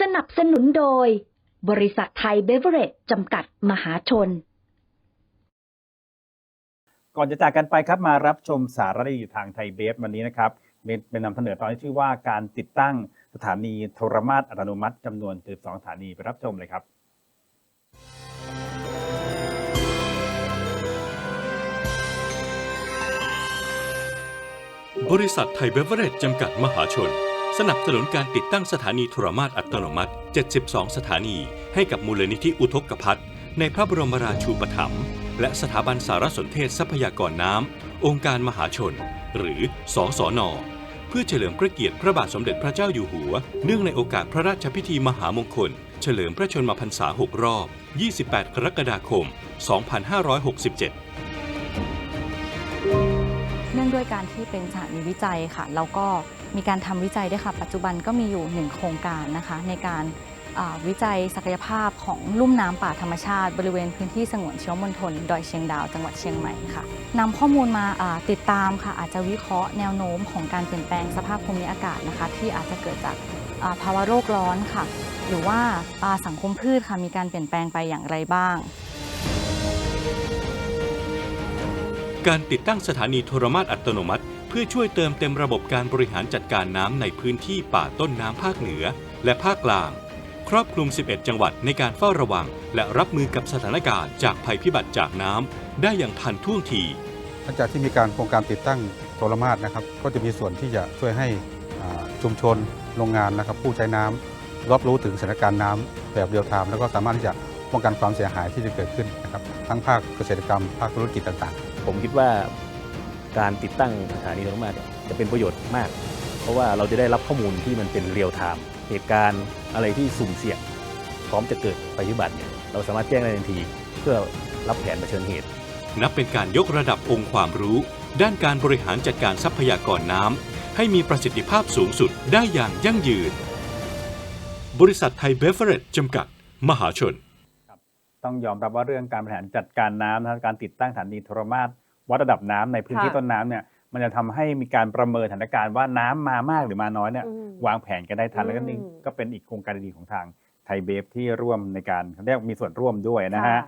สนับสนุนโดย บริษัทไทยเบเวอเรจจำกัดมหาชน ก่อนจะจากกันไปครับมารับชมสารคดีทางไทยเบฟวันนี้นะครับเป็นเป็นนำเสนอตอนที่ชื่อว่าการติดตั้งสถานีโทรมาตรอัตโนมัติจำนวน12สถานีไปรับชมเลยครับบริษัทไทยเบเวอเรจจำกัดมหาชน สนับสนุนการติดตั้งสถานีโทรมาตรอัตโนมัติ 72 สถานี ให้กับมูลนิธิอุทกภัทในพระบรมราชูปถัมภ์และสถาบันสารสนเทศทรัพยากรน้ำ องค์การมหาชน หรือสสนเพื่อเฉลิมพระเกียรติพระบาทสมเด็จพระเจ้าอยู่หัว เนื่องในโอกาสพระราชพิธีมหามงคล เฉลิมพระชนมพรรษา 6 รอบ 28 กรกฎาคม 2567 เนื่องด้วยการที่เป็นสถานีวิจัยค่ะ แล้วก็ มีการทำวิจัยด้วยค่ะ ปัจจุบันก็มีอยู่หนึ่งโครงการนะคะในการวิจัยศักยภาพของลุ่มน้ำป่าธรรมชาติ บริเวณพื้นที่สงวนเชื้อมณฑลดอยเชียงดาวจังหวัดเชียงใหม่ค่ะนำข้อมูลมาติดตามค่ะ อาจจะวิเคราะห์แนวโน้มของการเปลี่ยนแปลงสภาพภูมิอากาศนะคะ ที่อาจจะเกิดจากภาวะโลกร้อนค่ะ หรือว่าสังคมพืชค่ะมีการเปลี่ยนแปลงไปอย่างไรบ้าง การติดตั้งสถานีโทรมาตรอัตโนมัติ เพื่อช่วยเติมเต็มระบบการบริหารจัดการน้ำในพื้นที่ป่าต้นน้ำภาคเหนือ และภาคกลาง ครอบคลุม 11 จังหวัดในการเฝ้าระวัง และรับมือกับสถานการณ์จากภัยพิบัติจากน้ำได้อย่างทันท่วงทีหลังจากที่มีการโครงการติดตั้งโทรมาตรนะครับก็จะมีส่วนที่จะช่วยให้ชุมชนโรงงานนะครับผู้ใช้น้ำรับรู้ถึงสถานการณ์น้ำแบบเรียลไทม์แล้วก็สามารถที่จะป้องกันความเสียหายที่จะเกิดขึ้นนะครับทั้งภาคเกษตรกรรม ภาคธุรกิจต่างๆ ผมคิดว่าการติดตั้งสถานีโทรมาตรจะเป็นประโยชน์มาก เพราะว่าเราจะได้รับข้อมูลที่มันเป็นเรียลไทม์เหตุการณ์อะไรที่สุ่มเสี่ยง พร้อมจะเกิดภัยพิบัติเนี่ยเราสามารถแจ้งได้ทันที เพื่อรับแผนเผชิญเหตุ นับเป็นการยกระดับองค์ความรู้ ด้านการบริหารจัดการทรัพยากรน้ำให้มีประสิทธิภาพสูงสุดได้อย่างยั่งยืน บริษัทไทยเบฟเวอเรจจำกัด มหาชน ต้องยอมรับว่าเรื่องการบริหารจัดการน้ำนะครับการติดตั้งสถานีโทรมาตรวัดระดับน้ำในพื้นที่ค่ะต้นน้ำเนี่ยมันจะทำให้มีการประเมินสถานการณ์ว่าน้ำมามากหรือมาน้อยเนี่ยอืมวางแผนกันได้ทันแล้วก็นี่อืมก็เป็นอีกโครงการดีๆของทางไทยเบฟที่ร่วมในการเขาเรียกมีส่วนร่วมด้วยนะฮะค่ะ